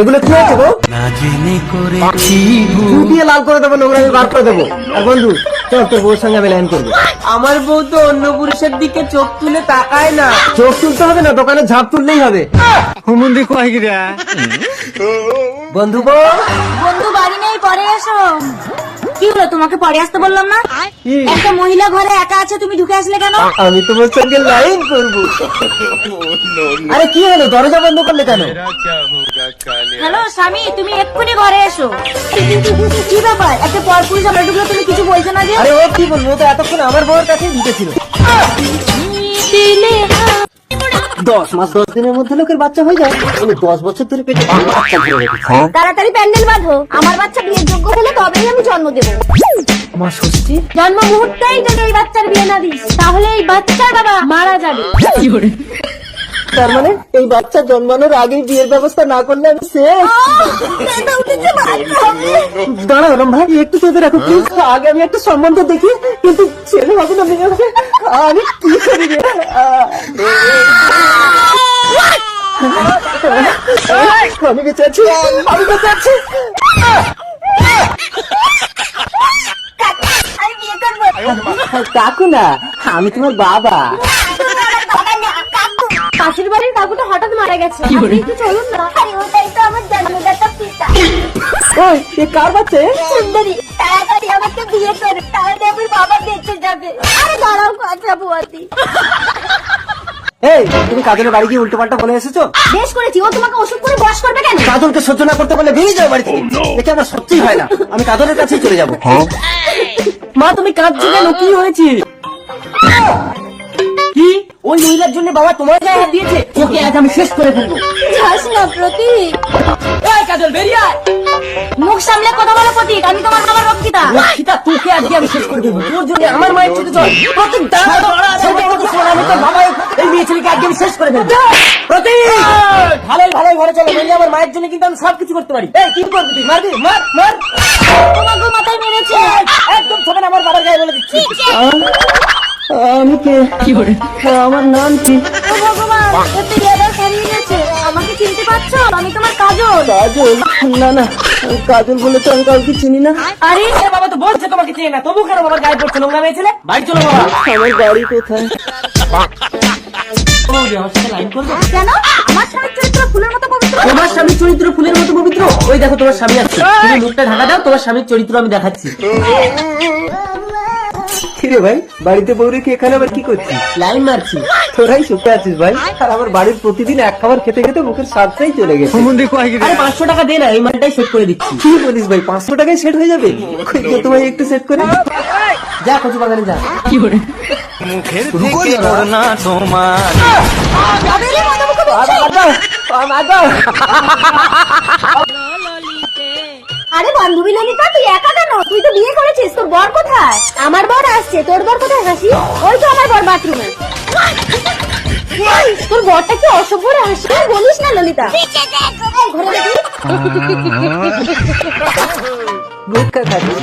এগুলো কি হয়েছে বউ না জেনে করেছি চুল দিয়ে লাল করে দেবো নোংরা বার করে দেবো। বন্ধু চল তোর বউর সঙ্গে আমি লাইন করব। আমার বউ তো অন্য পুরুষের দিকে চোখ তুলে তাকায় না। চোখ তুলতে হবে না দোকানে ঝাঁপ তুললেই হবে। হুমুন্দি কয় বন্ধু বউ বন্ধু বাড়ি নেই পরে এসো। হলো তোমাকে পরে আসতে বললাম না? একটা মহিলা ঘরে একা আছে তুমি ঢুকে আসলে কেন? আমি তোমার সঙ্গে লাইন করব। আরে কি হলো দরজা বন্ধ করলে কেন? হ্যালো স্বামী তুমি এক্ষুনি ঘরে এসো। কি ব্যাপার? একটা পরপুরুষ আমরা ঢুকলে তুমি কিছু বলছো না যে? আরে ও কি বলব ও তো এতক্ষণ আমার বউয়ের কাছে ঢুকেছিল। দশ মাস দশ দিনের মধ্যে লোকের বাচ্চা হয়ে যায়। আমি দশ বছর ধরে পেটে বাচ্চা ধরে রেখেছি। তাড়াতাড়ি প্যান্ডেল বাঁধো। আমার বাচ্চা বিয়ের যোগ্য হলে তবেই আমি জন্ম দেবো। আমার ষষ্ঠী? জন্ম মুহূর্তেই যদি এই বাচ্চার বিয়ে না দিস তাহলে এই বাচ্চার বাবা মারা যাবে। তার মানে এই বাচ্চা জন্মানোর আগেই বিয়ের ব্যবস্থা না করলে আমি শেষ। দাঁড়া ওরম ভাই একটু চোখে রাখো প্লিজ আগে আমি একটা সম্বন্ধ দেখি কিন্তু ছেলে হবে না মেয়ে হবে আমি কি করি রে? আমি বেঁচে আছি। আমি বেঁচে আছি। আমি কাকু না আমি তোমার বাবা। পাশের বাড়ির কাকুটা হঠাৎ মারা গেছে। চলুন না। ওটাই তো আমার পিতা ওই এ কার বাচ্চা সুন্দরী তাড়াতাড়ি আমাকে বিয়ে করে তাহলে আমার বাবা বেঁচে যাবে। আরে দাঁড়াও কথা বুয়াতি এই তুমি কাজলের বাড়ি গিয়ে উল্টো পাল্টা বলে এসেছ? বেশ করেছি ও তোমাকে ওষুধ করে বস করবে কেন? কাজলকে সহ্য না করতে পারলে বেরিয়ে যাও বাড়ি থেকে এটা আমার সত্যিই হয় না। আমি কাজলের কাছেই চলে যাব। মা তুমি কাঁদছো কেন? কি হয়েছে? ওই মহিলার জন্য বাবা তোমার গায়ে হাত দিয়েছে। ওকে আজ আমি শেষ করে ফেলব। যাস না প্রতীক। এই কাজল বেরিয়ে আয়। মুখ সামলে কথা বলো প্রতীক। আমি তোমার বাবার রক্ষিতা রক্ষিতা তোকে আজকে আমি শেষ করে দেবো তোর জন্য আমার মায়ের ছোট চল। প্রতীক দাঁড়া তোর বাবা এই মেয়ে ছেলেকে আজকে আমি শেষ করে ফেলব। প্রতীক! ভালোই ভালোই ঘরে চলো। নইলে আমার মায়ের জন্য কিন্তু আমি সব কিছু করতে পারি। এই কি করবি তুই? মারবি? মার মার। তোমাকে মাথায় মেরেছে। একদম না আমার বাবার গায়ে বলে দিচ্ছি। আমি কে? কি করে আমার নাম কি? ও ভগবান এতে রেডার হারিয়ে গেছে আমাকে চিনতে পারছ? আমি তোমার কাজল। কাজল? না না কাজল বলে তো আমি কাউকে চিনি না। আরে এ বাবা তো বলছে তোমাকে চিনি না। তবু কেন বাবার গায়ে পড়ছে নোংরা মেয়ে ছেলে? বাড়ি চলো বাবা। আমার বাড়ি কোথায়? বৌদি, আমার সাথে লাইন করবে? কেন? আমার স্বামীর চরিত্র ফুলের মতো পবিত্র? তোমার স্বামীর চরিত্র ফুলের মতো পবিত্র? ওই দেখো তোমার স্বামী আসছে তুমি মুখটা ঢাকা দাও তোমার স্বামীর চরিত্র আমি দেখাচ্ছি। কিরে ভাই? বাড়িতে বউ রেখে এখানে আবার কি করছিস? লাইন মারছি। তোরাই সুখে আছিস ভাই। আর আমার বাড়ির প্রতিদিন এক খাবার খেতে খেতে মুখের স্বাদটাই চলে গেছে। হুমুন্দি কয় গিরা আরে পাঁচশো টাকা দে না এই মালটাই সেট করে দিচ্ছি। কি বলিস ভাই পাঁচশো টাকায় সেট হয়ে যাবে? কই তো ভাই একটু সেট করে? যা কচু বাগানে যা। কি করে মুখের থেকে করোনা তোমার। আদা, আদা, আদা। আরে বান্ধবী ললিতা তুই একা কেন? তুই তো বিয়ে করেছিস তোর বর কোথায়? আমার বর আসছে তোর বর কোথায় হাসি ওই তো আমার বর বাথরুমে। তোর বরটা কি অসভ্য রে হাসি বলিস না ললিতা? ঘরে দেখি। গুটকা খাচ্ছিস।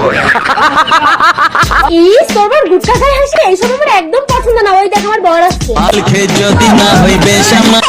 ইস তোর বর গুটকা খায় হাসি এইসব আমার একদম পছন্দ না। ওই দেখ আমার বর আসছে। যদি না হইবে শ্যামা